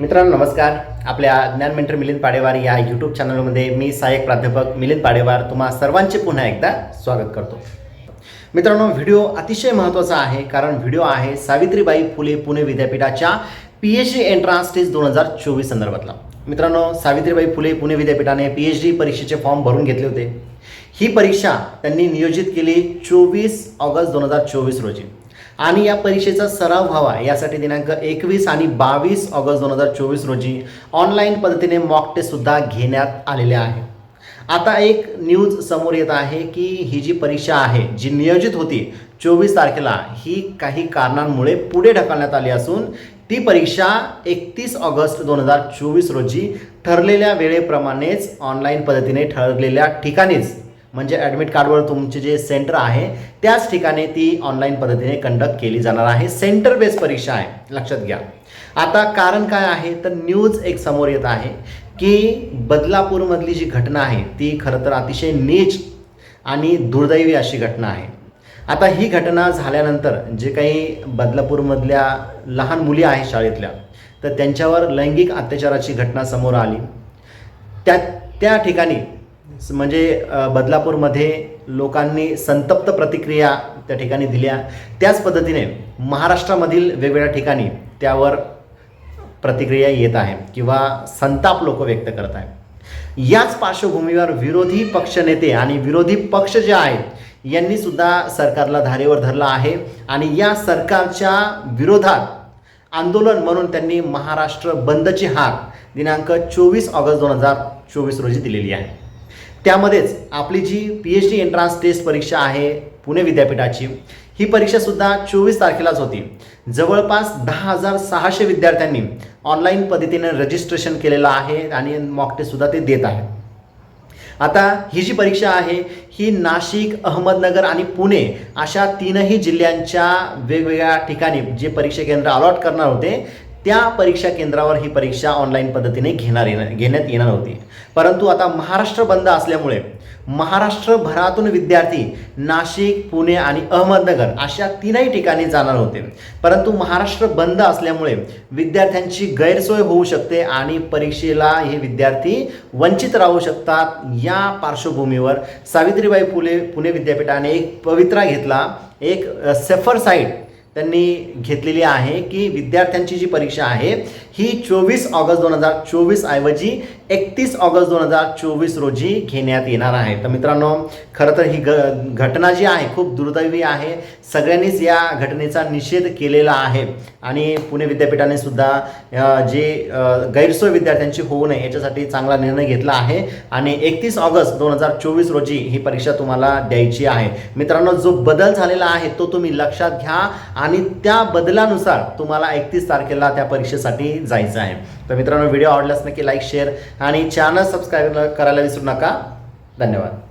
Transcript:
मित्रांनो नमस्कार. आपल्या ज्ञान मेंटर मिलिंद पाडेवार या यूट्यूब चॅनलमध्ये मी सहाय्यक प्राध्यापक मिलिंद पाडेवार तुम्हा सर्वांचे पुन्हा एकदा स्वागत करतो. मित्रांनो व्हिडिओ अतिशय महत्त्वाचा आहे कारण व्हिडिओ आहे सावित्रीबाई फुले पुणे विद्यापीठाच्या P H D entrance test दोन हजार चोवीस संदर्भातला. मित्रांनो सावित्रीबाई फुले पुणे विद्यापीठाने पी एच डी परीक्षेचे फॉर्म भरून घेतले होते. ही परीक्षा त्यांनी नियोजित केली चोवीस ऑगस्ट दोन हजार चोवीस रोजी. आणि या परीक्षेचा सराव व्हावा यासाठी दिनांक एकवीस आणि बावीस ऑगस्ट दोन हजार चोवीस रोजी ऑनलाईन पद्धतीने मॉक टेस्टसुद्धा घेण्यात आलेले आहे. आता एक न्यूज समोर येत आहे की ही जी परीक्षा आहे जी नियोजित होती चोवीस तारखेला ही काही कारणांमुळे पुढे ढकलण्यात आली असून ती परीक्षा एकतीस ऑगस्ट दोन हजार चोवीस रोजी ठरलेल्या वेळेप्रमाणेच ऑनलाईन पद्धतीने ठरलेल्या ठिकाणीच म्हणजे ॲडमिट कार्डवर तुमचे जे सेंटर आहे त्याच ठिकाणी ती ऑनलाईन पद्धतीने कंडक्ट केली जाणार आहे. सेंटर बेस परीक्षा आहे. लक्षात घ्या. आता कारण काय आहे? तर न्यूज एक समोर येत आहे की बदलापूरमधली जी घटना आहे ती खरं तर अतिशय नीच आणि दुर्दैवी अशी घटना आहे. आता ही घटना झाल्यानंतर जे काही बदलापूरमधल्या लहान मुली आहेत शाळेतल्या तर त्यांच्यावर लैंगिक अत्याचाराची घटना समोर आली. त्या त्या ठिकाणी म्हणजे बदलापूरमध्ये लोकांनी संतप्त प्रतिक्रिया त्या ठिकाणी दिल्या. त्याच पद्धतीने महाराष्ट्रामधील वेगवेगळ्या ठिकाणी त्यावर प्रतिक्रिया येत आहे किंवा संताप लोक व्यक्त करत आहेत. याच पार्श्वभूमीवर विरोधी पक्षनेते आणि विरोधी पक्ष जे आहेत यांनी सुद्धा सरकारला धारेवर धरला आहे आणि या सरकारच्या विरोधात आंदोलन म्हणून त्यांनी महाराष्ट्र बंदची हाक दिनांक चोवीस ऑगस्ट दोन हजार चोवीस रोजी दिलेली आहे. त्यामध्येच आपली जी P H D entrance test परीक्षा आहे पुणे विद्यापीठाची ही परीक्षासुद्धा चोवीस तारखेलाच होती. जवळपास दहा हजार सहाशे विद्यार्थ्यांनी ऑनलाईन पद्धतीने रजिस्ट्रेशन केलेलं आहे आणि मॉक टेस्टसुद्धा ते देत आहेत. आता ही जी परीक्षा आहे ही नाशिक अहमदनगर आणि पुणे अशा तीनही जिल्ह्यांच्या वेगवेगळ्या ठिकाणी जे परीक्षा केंद्र अलॉट करणार होते त्या परीक्षा केंद्रावर ही परीक्षा ऑनलाईन पद्धतीने घेणार येणार घेण्यात येणार होती. परंतु आता महाराष्ट्र बंद असल्यामुळे महाराष्ट्रभरातून विद्यार्थी नाशिक पुणे आणि अहमदनगर अशा तीनही ठिकाणी जाणार होते. परंतु महाराष्ट्र बंद असल्यामुळे विद्यार्थ्यांची गैरसोय होऊ शकते आणि परीक्षेला हे विद्यार्थी वंचित राहू शकतात. या पार्श्वभूमीवर सावित्रीबाई फुले पुणे विद्यापीठाने एक पवित्रा घेतला. एक सेफर साईट त्यांनी घेतलेली आहे की विद्यार्थ्यांची जी परीक्षा आहे ही चोवीस ऑगस्ट दोन हजार चोवीस ऐवजी एकतीस ऑगस्ट दोन हजार चोवीस रोजी घेण्यात येणार आहे. तर मित्रांनो खरं तर ही ग घटना जी आहे खूप दुर्दैवी आहे. सगळ्यांनीच या घटनेचा निषेध केलेला आहे. आणि पुणे विद्यापीठाने सुद्धा जे गैरसोय विद्यार्थ्यांची होऊ नये याच्यासाठी चांगला निर्णय घेतला आहे. आणि एकतीस ऑगस्ट दोन हजार चोवीस रोजी ही परीक्षा तुम्हाला द्यायची आहे. मित्रांनो जो बदल झालेला आहे तो तुम्ही लक्षात घ्या. आणि त्या बदलानुसार तुम्हाला एकतीस तारखेला त्या परीक्षेसाठी जायचं आहे. तर मित्रांनो व्हिडिओ आवडल्यास नक्की लाईक शेअर आणि चॅनल सबस्क्राईब करायला विसरू नका. धन्यवाद.